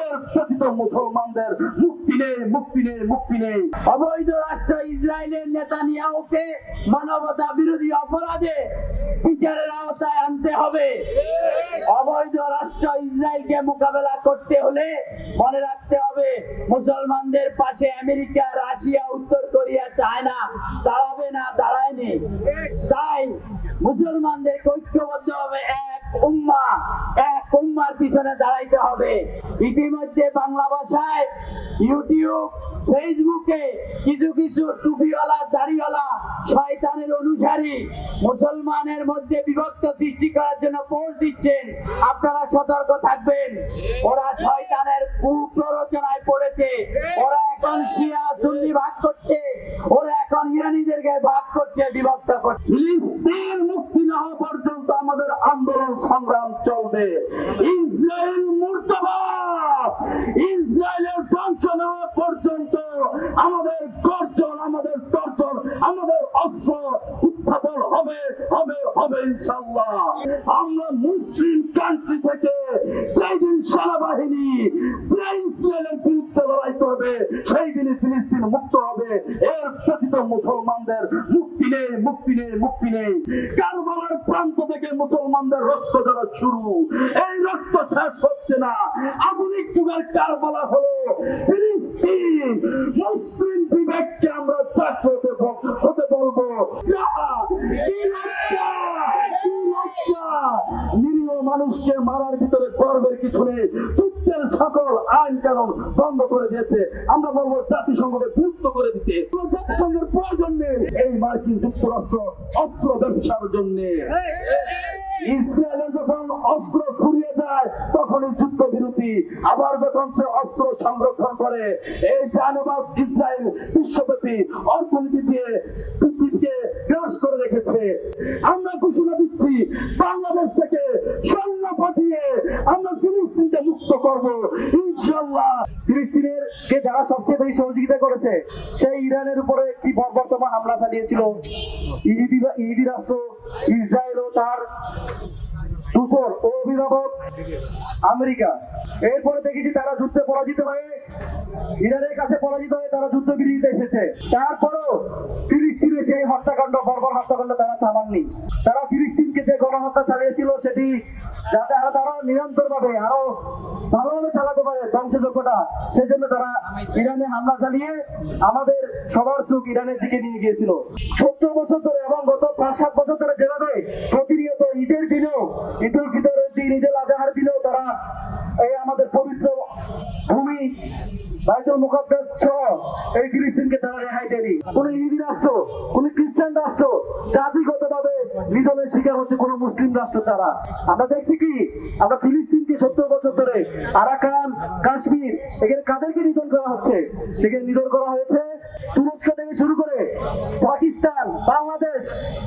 এর ব্যতীত মুসলমানদের মুক্তি নেই মুক্তি নেই মুক্তি নেই। অবৈধ রাষ্ট্র ইসরায়েলের নেতানিয়াহুকে মানবতা বিরোধী অপরাধে বিচারের আওতায় আনতে হবে। অবৈধ রাষ্ট্র ইসরায়েলকে মোকাবেলা করতে হলে মনে রাখতে হবে, মুসলমানদের পাশে আমেরিকা, রাশিয়া, উত্তর কোরিয়া, চায়না দাঁড়াবে না, দাঁড়ায়নি। তাই মুসলমানদের ঐক্যবদ্ধ হবে এক উম্মা এক উম্মার পিছনে দাঁড়াইতে হবে। ইতিমধ্যে বাংলা ভাষায় ইউটিউব, ফেসবুকে কিছু কিছু টুপিওয়ালা, দাড়িওয়ালা, শয়তানের অনুসারী মুসলমানের মধ্যে বিভক্ত সৃষ্টি করার জন্য পোস্ট দিচ্ছেন। আপনারা সতর্ক থাকবেন। ওরা শয়তানের কুপ্ররোচনায় পড়েছে। ওরা এখন শিয়া সুন্নি ভাগ করছে। ওরা এখন ইরানিদেরকে ভাগ করছে, বিভক্ত করছে। মুক্তি না পর্যন্ত আমাদের আন্দোলন সংগ্রাম চলবে। ইসরায়েল মূর্তবাদ ইসরায়েলের ধ্বংস না পর্যন্ত আমাদের গর্জন, আমাদের তর্জন, আমাদের অস্ত্র উত্থাপন হবে হবে হবে ইনশাল্লাহ আমরা মুসলিম কান্ট্রি থেকে যেই দিন সেনাবাহিনী যে ইসরায়েলের বিরুদ্ধে লড়াই করবে, সেই দিনই ফিলিস্তিন মুক্ত হবে। এর ব্যতীত মুসলমানদের মুক্তি নেই মুক্তি নেই মুক্তি নেই। কারবালার প্রান্ত থেকে মুসলমানদের রক্ত ঝরা শুরু। এই রক্ত শেষ হচ্ছে না। আধুনিক যুগের কারবালা হলো ফিলিস্তিন। মুসলিম বিবেককে আমরা জাগ্রত হতে বলব। যা কি লজ্জা কি লজ্জা নিরীহ মানুষকে মারার ভিতরে গর্বের কিছু নেই। যুদ্ধের সকল আইন কানুন বন্ধ করে দিয়েছে। আমরা বলব জাতিসংঘকে বিলুপ্ত করে দিতে। জাতিসংঘের প্রয়োজন নেই। এই মার্কিন যুক্তরাষ্ট্র অস্ত্র ব্যবসার জন্য। ইসরায়েলের যখন অস্ত্র ফুরিয়ে যায়, তখনই যুদ্ধ বিরতি আবার যখন সে অস্ত্র সংরক্ষণ করে, এই জানবাদ ইসরায়েল বিশ্বব্যাপী অর্থনীতি দিয়ে পৃথিবীকে গ্রাস করে রেখেছে। আমরা ঘোষণা দিচ্ছি, বাংলাদেশ থেকে সৈন্য পাঠিয়ে আমরা ফিলিস্তিনকে মুক্ত করব। ইনশাল্লাহ ফিলিস্তিনের কে যারা সবচেয়ে বেশি সহযোগিতা করেছে, সেই ইরানের উপরে কি বর্বরতম হামলা চালিয়েছিল। ইহুদি রাষ্ট্র ও তার দূষর ও অভিভাবক আমেরিকা। এরপরে দেখেছি তারা যুদ্ধে পরাজিত হয়ে ইরানের কাছে পরাজিত হয়ে তারা যুদ্ধ বিরতিতে এসেছে। তারপরেও ফিলিস্তিনে সেই হত্যাকাণ্ড, বর্বর হত্যাকাণ্ড তারা থামাননি তারা ফিলিস্তিনকে যে গণহত্যা চালিয়েছিল সেটি যাতে আরও তারা নিরন্তর ভাবে আরও ভালোভাবে চালাতে পারে ধ্বংসযোগ্যটা সেজন্য তারা ইরানে হামলা চালিয়ে আমাদের সবার চোখ ইরানের দিকে নিয়ে গিয়েছিল। সত্তর বছর ধরে এবং গত পাঁচ সাত বছর ধরে যেভাবে প্রতিনিয়ত ঈদুল ফিতরের দিন ঈদুল আজহার দিনেও তারা এই আমাদের পবিত্র ভূমি বাইতুল মুকদ্দাস সহ এই ফিলিস্তিনকে তারা রেহাই দেয়নি। কোন ইহুদি রাষ্ট্র, কোন খ্রিস্টান রাষ্ট্র জাতিগতভাবে নিধনের শিকার হচ্ছে কোন মুসলিম রাষ্ট্র তারা। আমরা দেখছি কি? আমরা ফিলিস্তিনকে সত্তর বছর ধরে আরাকান, কাশ্মীর, এখানে কাদেরকে নিধন করা হচ্ছে? সেখানে নিধন করা হয়েছে তুরস্ক থেকে শুরু করে পাকিস্তান, বাংলাদেশ,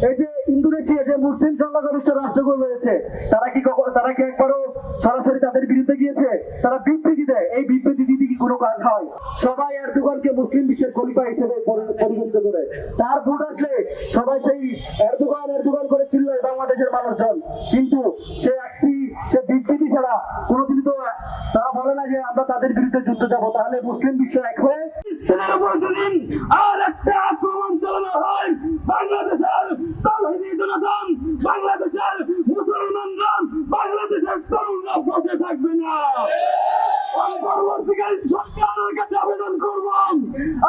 এই যে ইন্দোনেশিয়া, যে মুসলিম সংখ্যাগরিষ্ঠ রাষ্ট্রগুলো রয়েছে তারা কি কখনো তারা কি একবারও সরাসরি তাদের বিরুদ্ধে গিয়েছে তারা বিবৃতি দেয়। এই বিবৃতি দিতে কি কোনো কাজ হয়? সবাই এরদোগানকে মুসলিম বিশ্বের খলিফা হিসেবে পরি- পরিগণিত করে। তার ভোট আসলে সবাই সেই এরদোগান এরদোগান করে চিল্লায় বাংলাদেশের মানুষজন। কিন্তু সে একটি, সে বিবৃতি ছাড়া তারা বলে না যে আমরা তাদের বিরুদ্ধে যুদ্ধ যাব। তাহলে মুসলিম বিশ্ব এক হয়ে ফিলিস্তিনের উপর যদি আর একটা আক্রমণ চালানো হয় বাংলাদেশের তাওহীদি জনগণ বাংলাদেশের মুসলমানরা বাংলাদেশের তরুণরা বসে থাকবে না আমি কাছে আবেদন করব।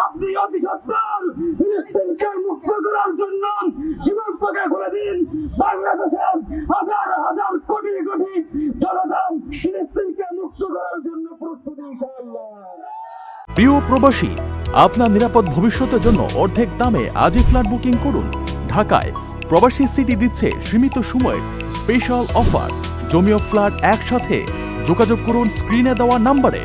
আপনি অতি সত্তর ফিলিস্তিনকে মুক্ত করার জন্য দিন। বাংলাদেশের হাজার হাজার কোটি কোটি ফিলিস্তিনকে মুক্ত করার জন্য ইনশাআল্লাহ। প্রিয় প্রবাসী, আপনার নিরাপদ ভবিষ্যতের জন্য অর্ধেক দামে আজই ফ্ল্যাট বুকিং করুন। ঢাকায় প্রবাসী সিটি দিচ্ছে সীমিত সময়ের স্পেশাল অফার। জমিও ফ্ল্যাট একসাথে। যোগাযোগ করুন স্ক্রিনে দেওয়া নাম্বারে।